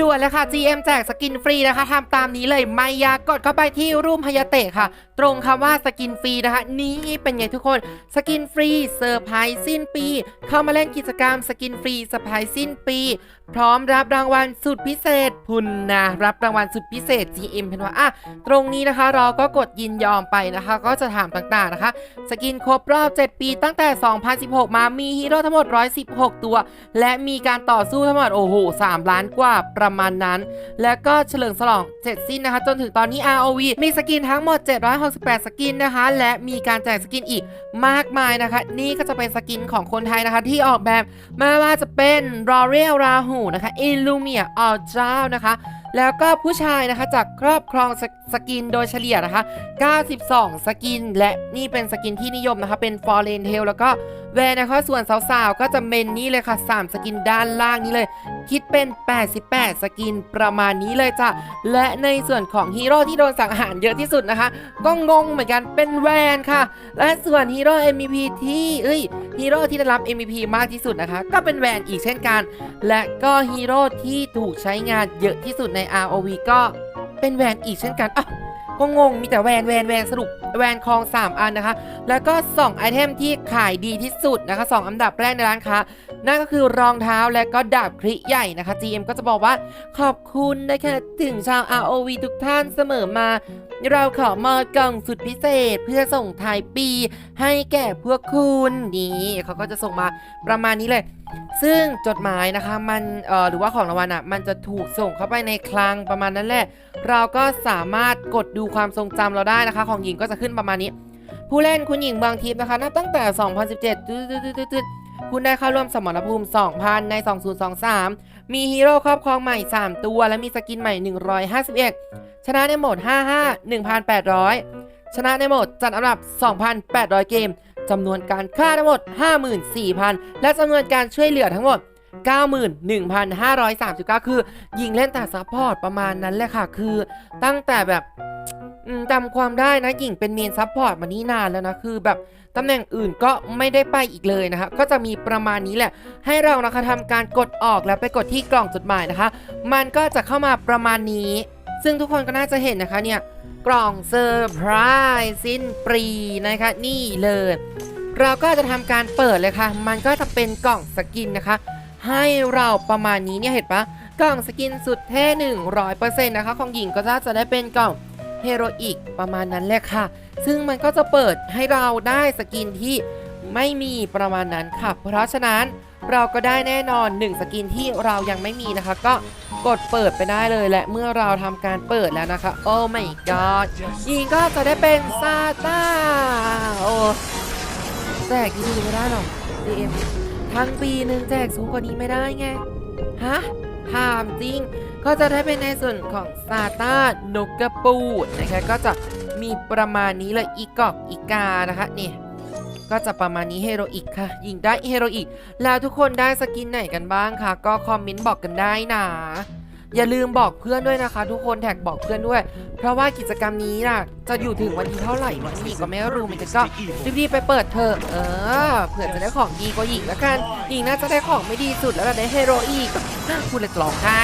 ด่วนเลยค่ะ GM แจกสกินฟรีนะคะทำตามนี้เลยไม่ยากกดเข้าไปที่รูปพยาเตะค่ะ ตรงคำว่าสกินฟรีนะคะ นี่เป็นไงทุกคนสกินฟรีเซอร์ไพรส์สิ้นปี เข้ามาเล่นกิจกรรมสกินฟรีเซอร์ไพรส์สิ้นปี พร้อมรับรางวัลสุดพิเศษพุนนะรับรางวัลสุดพิเศษ GM เป็นว่าอะตรงนี้นะคะ เราก็กดยินยอมไปนะคะ ก็จะถามต่างๆนะคะสกินครบรอบ 7 ปีตั้งแต่ 2016 มามีฮีโร่ทั้งหมด 116 ตัว และมีการต่อสู้ทั้งหมด โอ้โห 3 ล้านกว่าประมาณนั้น แล้วก็เฉลิมฉลองเสร็จสิ้นนะคะ จนถึงตอนนี้ ROV มีสกินทั้งหมด 768 สกินนะคะ และมีการแจกสกินอีกมากมายนะคะ นี่ก็จะเป็นสกินของคนไทยนะคะ ที่ออกแบบไม่ว่าจะเป็นรอเรียลราหูนะคะอิลูเมียออเจ้านะคะ แล้วก็ผู้ชายนะคะจากครอบครองสสกินโดยเฉลี่ยนะคะ 92 สกิน และนี่เป็นสกินที่นิยมนะคะ เป็นฟอร์เรนเทลแล้วก็ แวร์นะคะส่วนสาวๆ ก็จะเมนนี่เลยค่ะ 3 สกินด้านล่างนี้เลย คิดเป็น 88 สกินประมาณนี้เลยจ้ะ และในส่วนของฮีโร่ที่โดนสังหารเยอะที่สุดนะคะ ก็งงเหมือนกันเป็นแวนค่ะ และส่วนฮีโร่ MVP ที่เอ้ยฮีโร่ที่ได้รับ MVP มากที่สุดนะคะ ก็เป็นแวนอีกเช่นกัน และก็ฮีโร่ที่ถูกใช้งานเยอะที่สุดใน ROV ก็เป็นแวนอีกเช่นกันอะ ก็งงมีแต่แวนแวนแวนสรุปแวนคลอง 3 อันนะคะ แล้วก็ 2 ไอเทมที่ขายดีที่สุดนะคะ 2 อันดับแรกในร้านค้า นั่นก็คือรองเท้าและก็ดาบคริใหญ่นะคะ GM ก็จะบอกว่าขอบคุณนะคะถึงชาว ROV ทุกท่านเสมอมา เราขอมอบกล่องสุดพิเศษเพื่อส่งท้ายปี ให้แก่พวกคุณนี่เขาก็จะส่งมาประมาณนี้เลย ซึ่งจดหมายนะคะมันเอ่อหรือว่าของรางวัลอะมันจะถูกส่งเข้าไปในคลังประมาณนั้นแหละ เราก็สามารถกดดูความทรงจำเราได้นะคะ ของหญิงก็จะขึ้นประมาณนี้ ผู้เล่นคุณหญิงบางทิพย์นะคะนับตั้งแต่ 2017ตึ๊ดๆๆๆ คุณได้เข้าร่วมสมรภูมิ 2,000 ใน 2023 มีฮีโร่ครอบครองใหม่ 3 ตัว และมีสกินใหม่ 151 ชนะในโหมด 55 1,800 ชนะในโหมดจัดอันดับ 2,800 เกม จำนวนการฆ่าทั้งหมด 54,000 และจำนวนการช่วยเหลือทั้งหมด 91,539 คือยิงเล่นแต่ซัพพอร์ตประมาณนั้นแหละค่ะ คือตั้งแต่แบบ จำความได้นะหญิงเป็นเมนซัพพอร์ตมานี่นานแล้วนะคือแบบตำแหน่งอื่นก็ไม่ได้ไปอีกเลยนะคะก็จะมีประมาณนี้แหละ ให้เรานะคะทำการกดออกแล้วไปกดที่กล่องจดหมายนะคะ มันก็จะเข้ามาประมาณนี้ ซึ่งทุกคนก็น่าจะเห็นนะคะเนี่ยกล่องเซอร์ไพรส์สิ้นปรีนะคะนี่เลย เราก็จะทำการเปิดเลยค่ะ มันก็จะเป็นกล่องสกินนะคะ ให้เราประมาณนี้เนี่ยเห็นปะกล่องสกินสุดเท่100%นะคะของหญิงก็จะได้เป็นกล่อง เฮโรอีกประมาณนั้นแหละค่ะ ซึ่งมันก็จะเปิดให้เราได้สกินที่ไม่มีประมาณนั้นค่ะ เพราะฉะนั้นเราก็ได้แน่นอน 1 สกินที่เรายังไม่มีนะคะ ก็กดเปิดไปได้เลยและเมื่อเราทำการเปิดแล้วนะคะ โอ้ my god หญิงก็จะได้เป็นซาต้าโอ้แจกดีไม่ได้หรอก DM ทั้งปีหนึ่งแจกสูงกว่านี้ไม่ได้ไง ฮะถามจริง ก็จะได้เป็นในส่วนของซาตานกกระปูดนะคะก็จะมีประมาณนี้เลยอีกอกอีกานะคะนี่ก็จะประมาณนี้เฮโรอีกค่ะ ยิงได้เฮโรอีก แล้วทุกคนได้สกินไหนกันบ้างคะก็คอมเมนต์บอกกันได้นะอย่าลืมบอกเพื่อนด้วยนะคะ ทุกคนแท็กบอกเพื่อนด้วย เพราะว่ากิจกรรมนี้น่ะ จะอยู่ถึงวันที่เท่าไหร่วันนี้ก็ไม่รู้เหมือนกันก็รีบๆไปเปิดเถอะเออเผื่อจะได้ของดีกว่าหญิงแล้วกันหญิงน่าจะได้ของไม่ดีสุดแล้วล่ะได้เฮโรอีกพูดเลยกลองได้